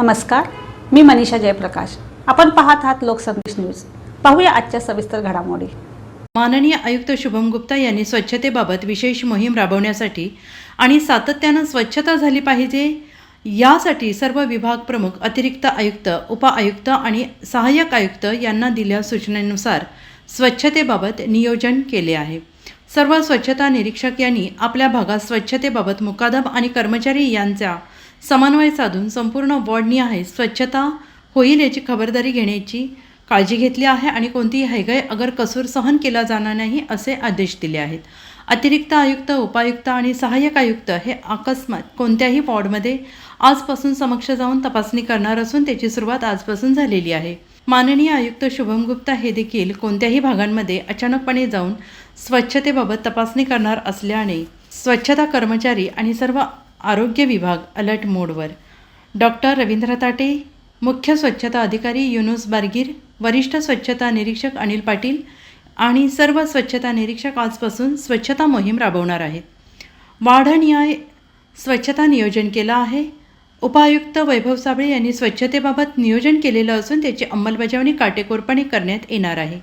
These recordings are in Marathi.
नमस्कार मी मनीषा जयप्रकाश. आपण पाहत आहात लोकसंदेश न्यूज. पाहूया आजच्या सविस्तर घडामोडी. माननीय आयुक्त शुभम गुप्ता यांनी स्वच्छतेबाबत विशेष मोहीम राबवण्यासाठी आणि सातत्यानं स्वच्छता झाली पाहिजे यासाठी सर्व विभाग प्रमुख अतिरिक्त आयुक्त उपआयुक्त आणि सहाय्यक आयुक्त यांना दिल्या सूचनेनुसार स्वच्छतेबाबत नियोजन केले आहे. सर्व स्वच्छता निरीक्षक यांनी आपल्या भागात स्वच्छतेबाबत मुकादम आणि कर्मचारी यांचा समन्वय साधून संपूर्ण वॉर्डनी आहे स्वच्छता होईल याची खबरदारी घेण्याची काळजी घेतली आहे आणि कोणतीही हैगय अगर कसूर सहन केला जाणार नाही असे आदेश दिले आहेत. अतिरिक्त आयुक्त उपायुक्त आणि सहाय्यक आयुक्त हे अकस्मात कोणत्याही वॉर्डमध्ये आजपासून समक्ष जाऊन तपासणी करणार असून त्याची सुरुवात आजपासून झालेली आहे. माननीय आयुक्त शुभम गुप्ता हे देखील कोणत्याही भागांमध्ये अचानकपणे जाऊन स्वच्छतेबाबत तपासणी करणार असल्याने स्वच्छता कर्मचारी आणि सर्व आरोग्य विभाग अलर्ट मोडवर. डॉक्टर रवींद्र ताटे मुख्य स्वच्छता अधिकारी युनुस बारगीर वरिष्ठ स्वच्छता निरीक्षक अनिल पाटील आणि सर्व स्वच्छता निरीक्षक आजपासून स्वच्छता मोहीम राबवणार आहेत. वाढनिहाय स्वच्छता नियोजन केलं आहे. उपायुक्त वैभव साबळे यांनी स्वच्छतेबाबत नियोजन केलेलं असून त्याची अंमलबजावणी काटेकोरपणे करण्यात येणार आहे.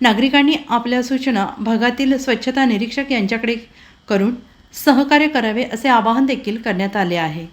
नागरिकांनी आपल्या सूचना भागातील स्वच्छता निरीक्षक यांच्याकडे करून सहकार्य करावे असे आवाहन देखील करण्यात आले आहे.